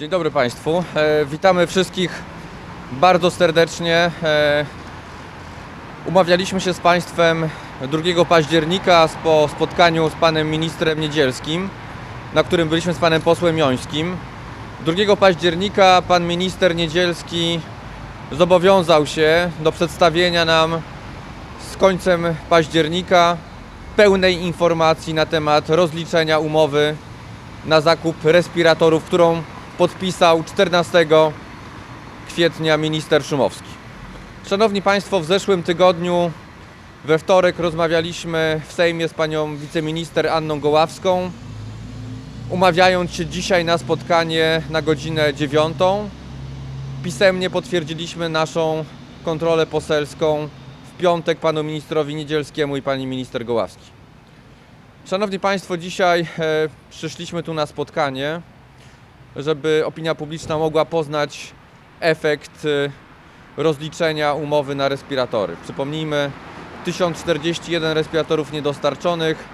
Dzień dobry Państwu. E, witamy wszystkich bardzo serdecznie. E, umawialiśmy się z Państwem 2 października po spotkaniu z Panem Ministrem Niedzielskim, na którym byliśmy z Panem Posłem Jońskim. 2 października Pan Minister Niedzielski zobowiązał się do przedstawienia nam z końcem października pełnej informacji na temat rozliczenia umowy na zakup respiratorów, którą podpisał 14 kwietnia minister Szumowski. Szanowni Państwo, w zeszłym tygodniu we wtorek rozmawialiśmy w Sejmie z panią wiceminister Anną Goławską, umawiając się dzisiaj na spotkanie na godzinę 9. Pisemnie potwierdziliśmy naszą kontrolę poselską w piątek panu ministrowi Niedzielskiemu i pani minister Goławski. Szanowni Państwo, dzisiaj e, przyszliśmy tu na spotkanie, żeby opinia publiczna mogła poznać efekt e, rozliczenia umowy na respiratory. Przypomnijmy, 1041 respiratorów niedostarczonych,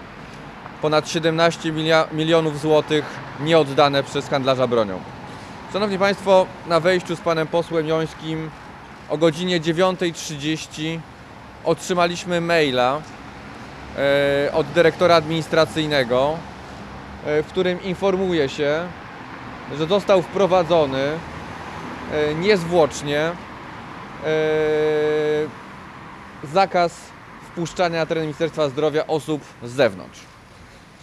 ponad 17 milia- milionów złotych nieoddane przez handlarza bronią. Szanowni Państwo, na wejściu z panem posłem Jońskim o godzinie 9.30 otrzymaliśmy maila e, od dyrektora administracyjnego, e, w którym informuje się, że został wprowadzony e, niezwłocznie e, zakaz wpuszczania na teren Ministerstwa Zdrowia osób z zewnątrz.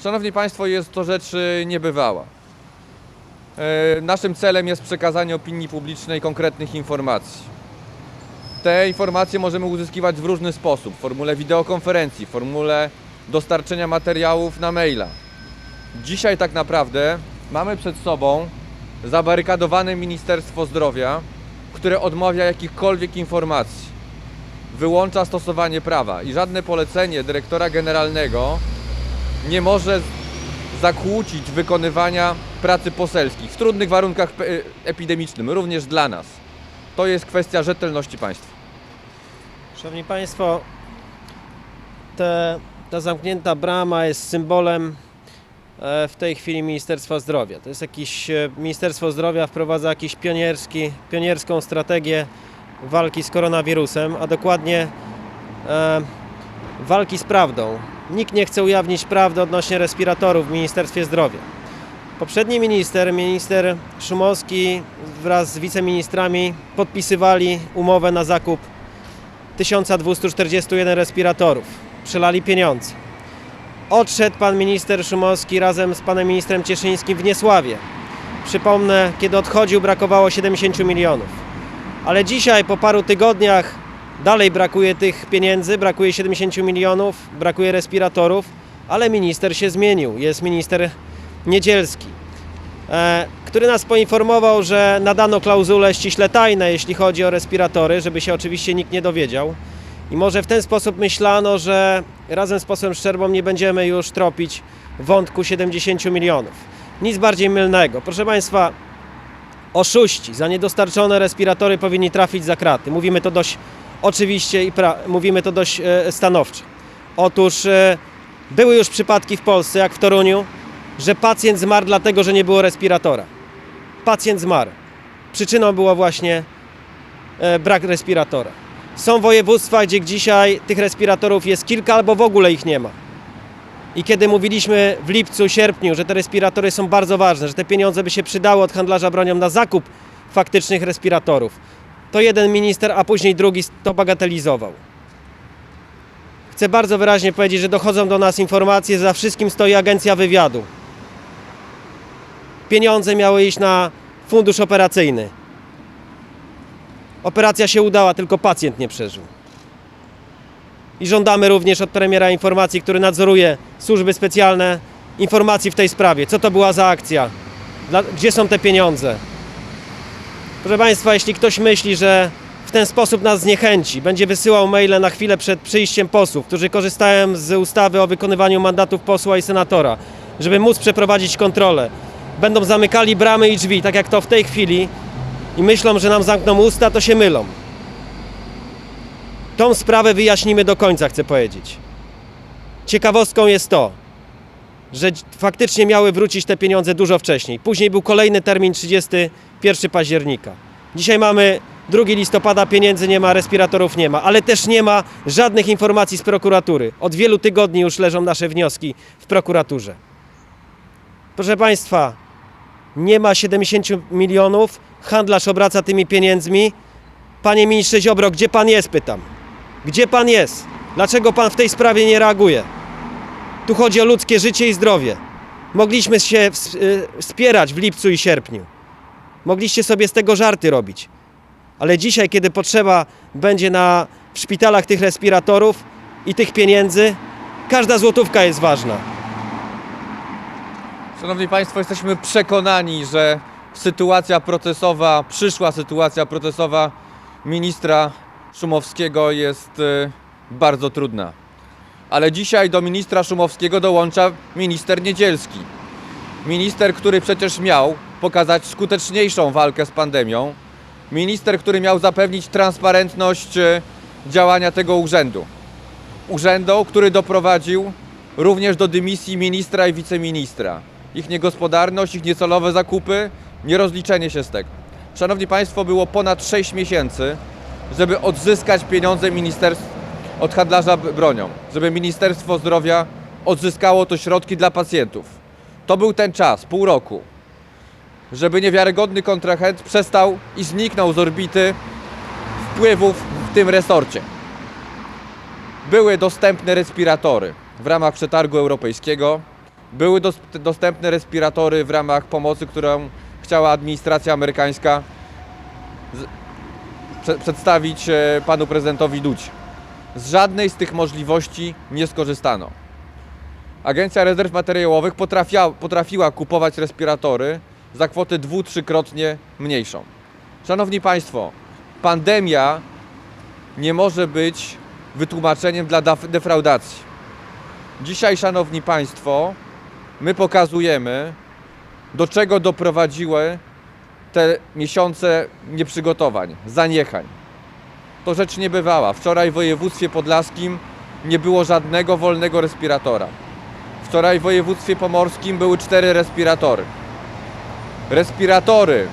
Szanowni Państwo, jest to rzecz e, niebywała. Naszym celem jest przekazanie opinii publicznej konkretnych informacji. Te informacje możemy uzyskiwać w różny sposób, w formule wideokonferencji, w formule dostarczenia materiałów na maila. Dzisiaj tak naprawdę mamy przed sobą zabarykadowane Ministerstwo Zdrowia, które odmawia jakichkolwiek informacji, wyłącza stosowanie prawa i żadne polecenie dyrektora generalnego nie może zakłócić wykonywania pracy poselskich w trudnych warunkach epidemicznych, również dla nas. To jest kwestia rzetelności państwa. Szanowni Państwo, te, ta zamknięta brama jest symbolem w tej chwili Ministerstwa Zdrowia. To jest jakiś, e, Ministerstwo Zdrowia wprowadza jakiś pionierski, pionierską strategię walki z koronawirusem, a dokładnie e, walki z prawdą. Nikt nie chce ujawnić prawdy odnośnie respiratorów w Ministerstwie Zdrowia. Poprzedni minister, minister Szumowski wraz z wiceministrami podpisywali umowę na zakup 1241 respiratorów. Przelali pieniądze. Odszedł pan minister Szumowski razem z panem ministrem Cieszyńskim w Niesławie. Przypomnę, kiedy odchodził brakowało 70 milionów. Ale dzisiaj po paru tygodniach dalej brakuje tych pieniędzy, brakuje 70 milionów, brakuje respiratorów, ale minister się zmienił. Jest minister Niedzielski, e, który nas poinformował, że nadano klauzule ściśle tajne, jeśli chodzi o respiratory, żeby się oczywiście nikt nie dowiedział. I może w ten sposób myślano, że razem z posłem Szczerbą nie będziemy już tropić wątku 70 milionów. Nic bardziej mylnego. Proszę Państwa, oszuści za niedostarczone respiratory powinni trafić za kraty. Mówimy to dość oczywiście i mówimy to dość e, stanowczo. Otóż e, były już przypadki w Polsce, jak w Toruniu, że pacjent zmarł dlatego, że nie było respiratora. Pacjent zmarł. Przyczyną było właśnie e, brak respiratora. Są województwa, gdzie dzisiaj tych respiratorów jest kilka albo w ogóle ich nie ma. I kiedy mówiliśmy w lipcu, sierpniu, że te respiratory są bardzo ważne, że te pieniądze by się przydały od handlarza bronią na zakup faktycznych respiratorów, to jeden minister, a później drugi to bagatelizował. Chcę bardzo wyraźnie powiedzieć, że dochodzą do nas informacje, że za wszystkim stoi agencja wywiadu. Pieniądze miały iść na fundusz operacyjny. Operacja się udała, tylko pacjent nie przeżył. I żądamy również od premiera informacji, który nadzoruje służby specjalne, informacji w tej sprawie. Co to była za akcja? Dla, gdzie są te pieniądze? Proszę Państwa, jeśli ktoś myśli, że w ten sposób nas zniechęci, będzie wysyłał maile na chwilę przed przyjściem posłów, którzy korzystają z ustawy o wykonywaniu mandatów posła i senatora, żeby móc przeprowadzić kontrolę, będą zamykali bramy i drzwi, tak jak to w tej chwili, i myślą, że nam zamkną usta, to się mylą. Tą sprawę wyjaśnimy do końca, chcę powiedzieć. Ciekawostką jest to, że faktycznie miały wrócić te pieniądze dużo wcześniej. Później był kolejny termin 31 października. Dzisiaj mamy 2 listopada, pieniędzy nie ma, respiratorów nie ma, ale też nie ma żadnych informacji z prokuratury. Od wielu tygodni już leżą nasze wnioski w prokuraturze. Proszę Państwa, nie ma 70 milionów, handlarz obraca tymi pieniędzmi. Panie ministrze Ziobro, gdzie pan jest, pytam. Gdzie pan jest? Dlaczego pan w tej sprawie nie reaguje? Tu chodzi o ludzkie życie i zdrowie. Mogliśmy się y, wspierać w lipcu i sierpniu. Mogliście sobie z tego żarty robić. Ale dzisiaj, kiedy potrzeba będzie na, w szpitalach tych respiratorów i tych pieniędzy, każda złotówka jest ważna. Szanowni Państwo, jesteśmy przekonani, że sytuacja procesowa, przyszła sytuacja procesowa ministra Szumowskiego jest y, bardzo trudna. Ale dzisiaj do ministra Szumowskiego dołącza minister Niedzielski. Minister, który przecież miał pokazać skuteczniejszą walkę z pandemią. Minister, który miał zapewnić transparentność y, działania tego urzędu. Urzędu, który doprowadził również do dymisji ministra i wiceministra. Ich niegospodarność, ich niecelowe zakupy, nierozliczenie się z tego. Szanowni Państwo, było ponad 6 miesięcy, żeby odzyskać pieniądze ministerstw od handlarza bronią, żeby Ministerstwo Zdrowia odzyskało to środki dla pacjentów. To był ten czas, pół roku, żeby niewiarygodny kontrahent przestał i zniknął z orbity wpływów w tym resorcie były dostępne respiratory w ramach przetargu europejskiego, były dos- dostępne respiratory w ramach pomocy, którą chciała administracja amerykańska przedstawić e, panu prezydentowi Dudzie. Z żadnej z tych możliwości nie skorzystano. Agencja Rezerw Materiałowych potrafia, potrafiła kupować respiratory za kwotę dwu, trzykrotnie mniejszą. Szanowni Państwo, pandemia nie może być wytłumaczeniem dla defraudacji. Dzisiaj, Szanowni Państwo, my pokazujemy, do czego doprowadziły te miesiące nieprzygotowań, zaniechań. To rzecz niebywała. Wczoraj w województwie podlaskim nie było żadnego wolnego respiratora. Wczoraj w województwie pomorskim były cztery respiratory. Respiratory,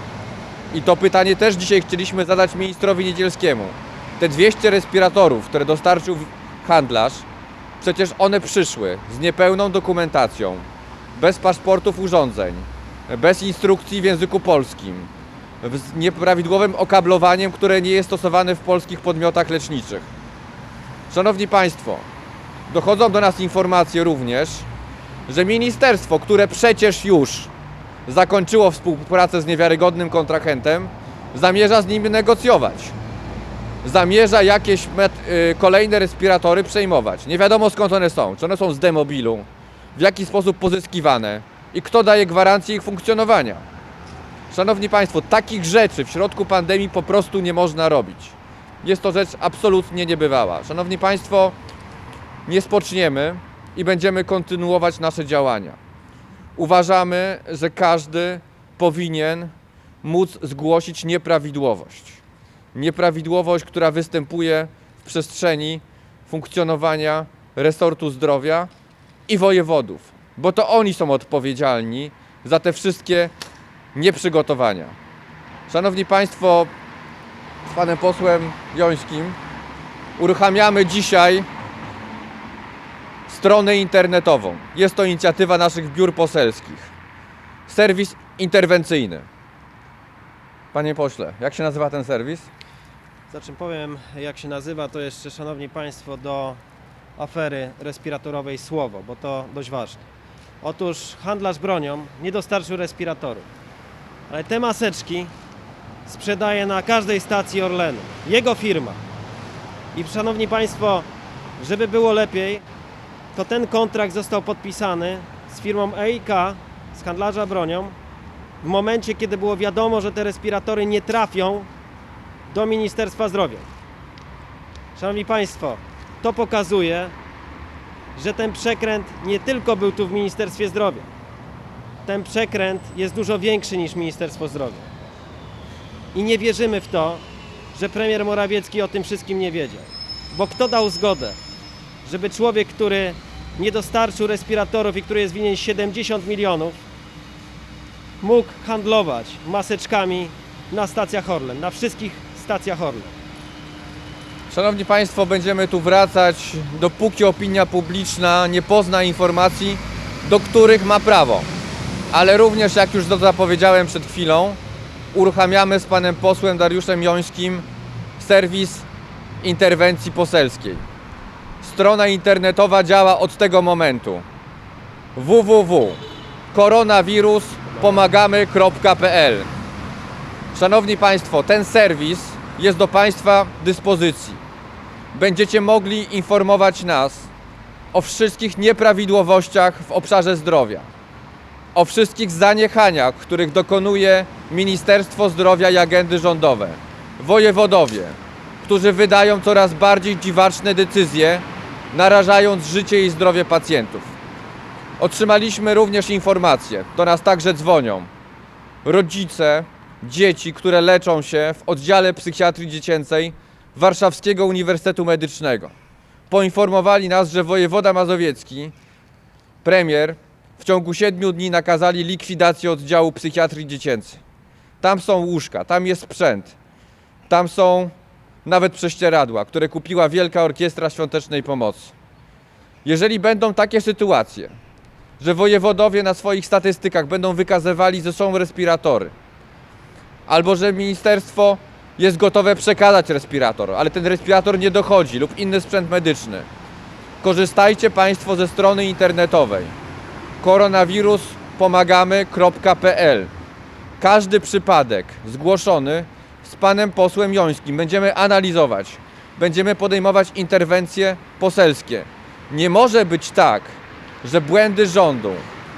i to pytanie też dzisiaj chcieliśmy zadać ministrowi Niedzielskiemu. Te 200 respiratorów, które dostarczył handlarz, przecież one przyszły z niepełną dokumentacją, bez paszportów urządzeń, bez instrukcji w języku polskim, z nieprawidłowym okablowaniem, które nie jest stosowane w polskich podmiotach leczniczych. Szanowni Państwo, dochodzą do nas informacje również, że ministerstwo, które przecież już zakończyło współpracę z niewiarygodnym kontrahentem, zamierza z nim negocjować. Zamierza jakieś met- y, kolejne respiratory przejmować. Nie wiadomo skąd one są. Czy one są z demobilu, w jaki sposób pozyskiwane i kto daje gwarancję ich funkcjonowania. Szanowni Państwo, takich rzeczy w środku pandemii po prostu nie można robić. Jest to rzecz absolutnie niebywała. Szanowni Państwo, nie spoczniemy i będziemy kontynuować nasze działania. Uważamy, że każdy powinien móc zgłosić nieprawidłowość. Nieprawidłowość, która występuje w przestrzeni funkcjonowania resortu zdrowia i wojewodów, bo to oni są odpowiedzialni za te wszystkie nieprzygotowania. Szanowni Państwo, z panem posłem Jońskim uruchamiamy dzisiaj stronę internetową. Jest to inicjatywa naszych biur poselskich. Serwis interwencyjny. Panie pośle, jak się nazywa ten serwis? Za czym powiem, jak się nazywa, to jeszcze, Szanowni Państwo, do afery respiratorowej słowo, bo to dość ważne. Otóż handlarz bronią nie dostarczył respiratorów, ale te maseczki sprzedaje na każdej stacji Orlenu. Jego firma. I Szanowni Państwo, żeby było lepiej, to ten kontrakt został podpisany z firmą EIK, z handlarza bronią, w momencie, kiedy było wiadomo, że te respiratory nie trafią do Ministerstwa Zdrowia. Szanowni Państwo, to pokazuje, że ten przekręt nie tylko był tu w Ministerstwie Zdrowia. Ten przekręt jest dużo większy niż Ministerstwo Zdrowia. I nie wierzymy w to, że premier Morawiecki o tym wszystkim nie wiedział. Bo kto dał zgodę, żeby człowiek, który nie dostarczył respiratorów i który jest winien 70 milionów, mógł handlować maseczkami na stacjach Orlen, na wszystkich stacjach Orlen. Szanowni Państwo, będziemy tu wracać, dopóki opinia publiczna nie pozna informacji, do których ma prawo. Ale również, jak już zapowiedziałem przed chwilą, uruchamiamy z panem posłem Dariuszem Jońskim serwis interwencji poselskiej. Strona internetowa działa od tego momentu. www.koronawirus.pomagamy.pl Szanowni Państwo, ten serwis jest do Państwa dyspozycji. Będziecie mogli informować nas o wszystkich nieprawidłowościach w obszarze zdrowia, o wszystkich zaniechaniach, których dokonuje Ministerstwo Zdrowia i agendy rządowe, wojewodowie, którzy wydają coraz bardziej dziwaczne decyzje, narażając życie i zdrowie pacjentów. Otrzymaliśmy również informacje, do nas także dzwonią, rodzice dzieci, które leczą się w oddziale psychiatrii dziecięcej Warszawskiego Uniwersytetu Medycznego. Poinformowali nas, że wojewoda mazowiecki, premier, w ciągu siedmiu dni nakazali likwidację oddziału psychiatrii dziecięcej. Tam są łóżka, tam jest sprzęt, tam są nawet prześcieradła, które kupiła Wielka Orkiestra Świątecznej Pomocy. Jeżeli będą takie sytuacje, że wojewodowie na swoich statystykach będą wykazywali, że są respiratory, albo że ministerstwo jest gotowe przekazać respirator, ale ten respirator nie dochodzi lub inny sprzęt medyczny. Korzystajcie Państwo ze strony internetowej koronawiruspomagamy.pl. Każdy przypadek zgłoszony z panem posłem Jońskim będziemy analizować, będziemy podejmować interwencje poselskie. Nie może być tak, że błędy rządu,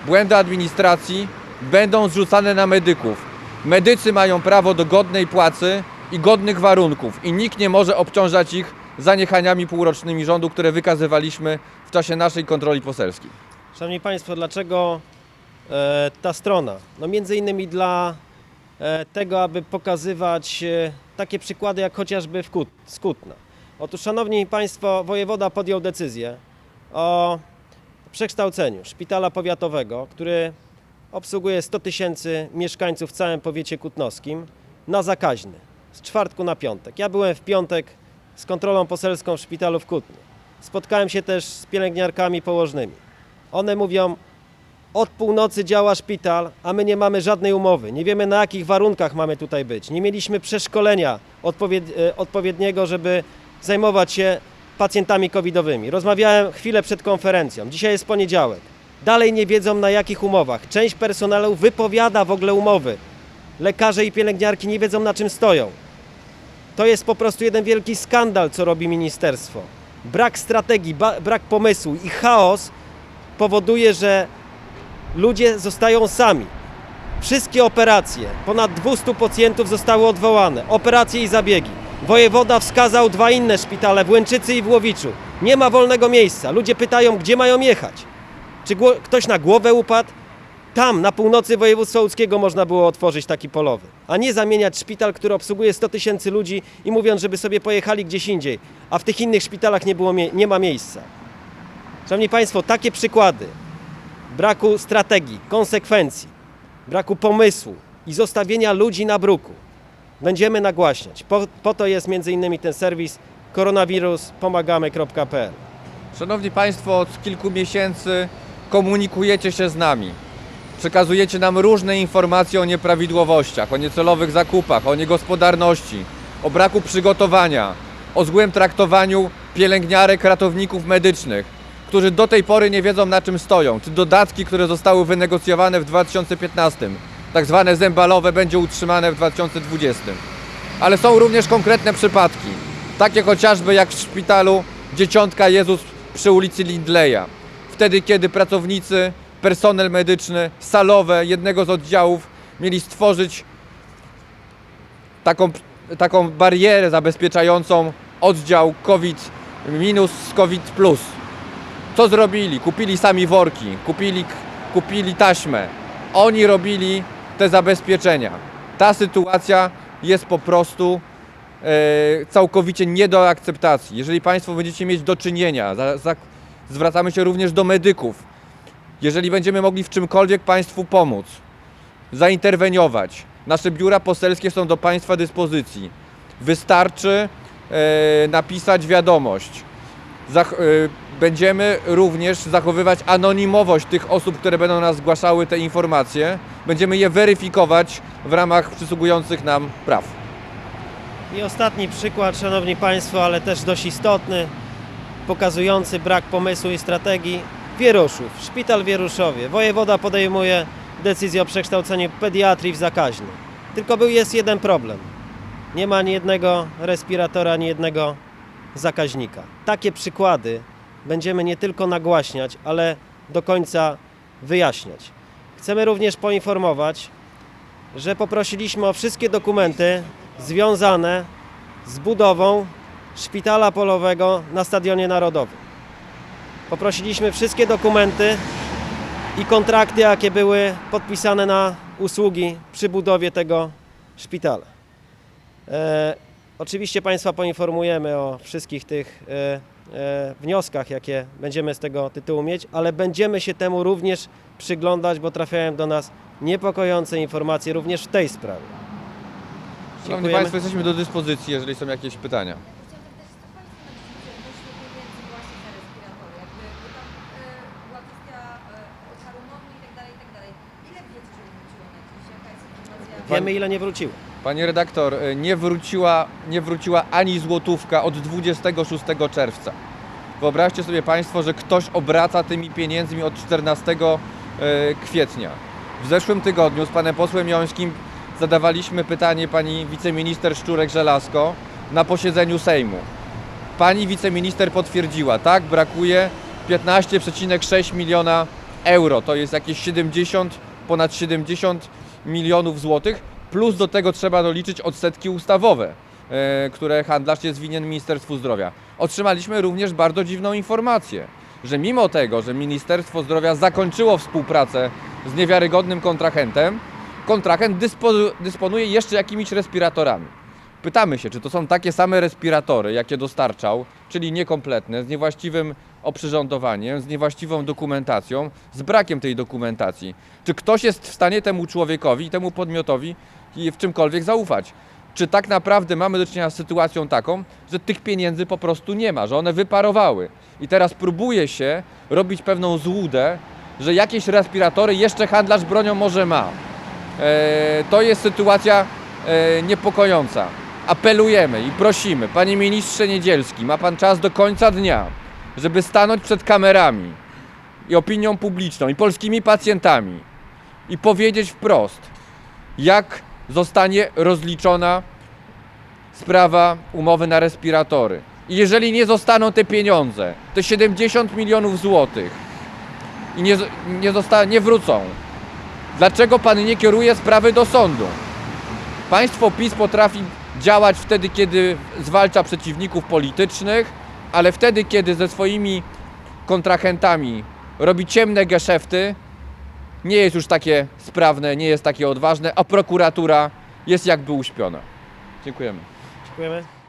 błędy administracji będą zrzucane na medyków. Medycy mają prawo do godnej płacy i godnych warunków i nikt nie może obciążać ich zaniechaniami półrocznymi rządu, które wykazywaliśmy w czasie naszej kontroli poselskiej. Szanowni Państwo, dlaczego e, ta strona? No między innymi dla e, tego, aby pokazywać e, takie przykłady jak chociażby w Kut, z Kutna. Otóż, Szanowni Państwo, wojewoda podjął decyzję o przekształceniu szpitala powiatowego, który obsługuje 100 tysięcy mieszkańców w całym powiecie kutnowskim, na zakaźny, z czwartku na piątek. Ja byłem w piątek z kontrolą poselską w szpitalu w Kutnie. Spotkałem się też z pielęgniarkami położnymi. One mówią, od północy działa szpital, a my nie mamy żadnej umowy. Nie wiemy na jakich warunkach mamy tutaj być. Nie mieliśmy przeszkolenia e, odpowiedniego, żeby zajmować się pacjentami covidowymi. Rozmawiałem chwilę przed konferencją. Dzisiaj jest poniedziałek. Dalej nie wiedzą na jakich umowach. Część personelu wypowiada w ogóle umowy. Lekarze i pielęgniarki nie wiedzą na czym stoją. To jest po prostu jeden wielki skandal, co robi ministerstwo. Brak strategii, brak pomysłu i chaos powoduje, że ludzie zostają sami. Wszystkie operacje, ponad 200 pacjentów zostały odwołane, operacje i zabiegi. Wojewoda wskazał dwa inne szpitale w Łęczycy i w Łowiczu. Nie ma wolnego miejsca. Ludzie pytają, gdzie mają jechać. Czy ktoś na głowę upadł? Tam, na północy województwa łódzkiego można było otworzyć taki polowy, a nie zamieniać szpital, który obsługuje 100 tysięcy ludzi i mówiąc, żeby sobie pojechali gdzieś indziej, a w tych innych szpitalach nie, było, nie ma miejsca. Szanowni Państwo, takie przykłady braku strategii, konsekwencji, braku pomysłu i zostawienia ludzi na bruku będziemy nagłaśniać. Po, po to jest między innymi ten serwis koronawiruspomagamy.pl. Szanowni Państwo, od kilku miesięcy komunikujecie się z nami. Przekazujecie nam różne informacje o nieprawidłowościach, o niecelowych zakupach, o niegospodarności, o braku przygotowania, o złym traktowaniu pielęgniarek, ratowników medycznych, którzy do tej pory nie wiedzą na czym stoją. Czy dodatki, które zostały wynegocjowane w 2015, tak zwane zembalowe, będzie utrzymane w 2020. Ale są również konkretne przypadki, takie chociażby jak w szpitalu Dzieciątka Jezus przy ulicy Lindleya. Wtedy, kiedy pracownicy, personel medyczny, salowe jednego z oddziałów mieli stworzyć taką, taką barierę zabezpieczającą oddział COVID minus z COVID plus. Co zrobili? Kupili sami worki, kupili, kupili taśmę. Oni robili te zabezpieczenia. Ta sytuacja jest po prostu e, całkowicie nie do akceptacji. Jeżeli Państwo będziecie mieć do czynienia za, za, Zwracamy się również do medyków. Jeżeli będziemy mogli w czymkolwiek Państwu pomóc, zainterweniować, nasze biura poselskie są do Państwa dyspozycji. Wystarczy e, napisać wiadomość. Zach- e, będziemy również zachowywać anonimowość tych osób, które będą nas zgłaszały te informacje. Będziemy je weryfikować w ramach przysługujących nam praw. I ostatni przykład, Szanowni Państwo, ale też dość istotny, pokazujący brak pomysłu i strategii. Wieruszów, szpital w Wieruszowie. Wojewoda podejmuje decyzję o przekształceniu pediatrii w zakaźny. Tylko był jest jeden problem. Nie ma ani jednego respiratora, ani jednego zakaźnika. Takie przykłady będziemy nie tylko nagłaśniać, ale do końca wyjaśniać. Chcemy również poinformować, że poprosiliśmy o wszystkie dokumenty związane z budową szpitala polowego na Stadionie Narodowym. Poprosiliśmy wszystkie dokumenty i kontrakty, jakie były podpisane na usługi przy budowie tego szpitala. E, oczywiście Państwa poinformujemy o wszystkich tych e, e, wnioskach, jakie będziemy z tego tytułu mieć, ale będziemy się temu również przyglądać, bo trafiają do nas niepokojące informacje również w tej sprawie. Szanowni Dziękujemy. Państwo, jesteśmy do dyspozycji, jeżeli są jakieś pytania. Chciałam zapytać, czy Państwo na dyskusję odnośnie pieniędzy właśnie na respiratory, jakby bo tam e, była kwestia e, harmonii i tak dalej, i tak dalej. Ile wiecie, że wróciło na dziś? Jaka jest Wiemy ile nie wróciło. Pani redaktor, e, nie wróciła, nie wróciła ani złotówka od 26 czerwca. Wyobraźcie sobie Państwo, że ktoś obraca tymi pieniędzmi od 14 e, kwietnia. W zeszłym tygodniu z panem posłem Jońskim zadawaliśmy pytanie pani wiceminister Szczurek-Żelazko na posiedzeniu Sejmu. Pani wiceminister potwierdziła, tak, brakuje 15,6 miliona euro. To jest jakieś 70, ponad 70 milionów złotych, plus do tego trzeba doliczyć odsetki ustawowe, e, które handlarz jest winien Ministerstwu Zdrowia. Otrzymaliśmy również bardzo dziwną informację, że mimo tego, że Ministerstwo Zdrowia zakończyło współpracę z niewiarygodnym kontrahentem, kontrahent dyspo, dysponuje jeszcze jakimiś respiratorami. Pytamy się, czy to są takie same respiratory, jakie dostarczał, czyli niekompletne, z niewłaściwym oprzyrządowaniem, z niewłaściwą dokumentacją, z brakiem tej dokumentacji. Czy ktoś jest w stanie temu człowiekowi, temu podmiotowi w czymkolwiek zaufać? Czy tak naprawdę mamy do czynienia z sytuacją taką, że tych pieniędzy po prostu nie ma, że one wyparowały i teraz próbuje się robić pewną złudę, że jakieś respiratory jeszcze handlarz bronią może ma. E, to jest sytuacja e, niepokojąca. Apelujemy i prosimy, panie ministrze Niedzielski, ma pan czas do końca dnia, żeby stanąć przed kamerami i opinią publiczną i polskimi pacjentami i powiedzieć wprost, jak zostanie rozliczona sprawa umowy na respiratory. I jeżeli nie zostaną te pieniądze, te 70 milionów złotych i nie, nie, zosta- nie wrócą, Dlaczego pan nie kieruje sprawy do sądu? Państwo PiS potrafi działać wtedy, kiedy zwalcza przeciwników politycznych, ale wtedy, kiedy ze swoimi kontrahentami robi ciemne geszefty, nie jest już takie sprawne, nie jest takie odważne, a prokuratura jest jakby uśpiona. Dziękujemy. Dziękujemy.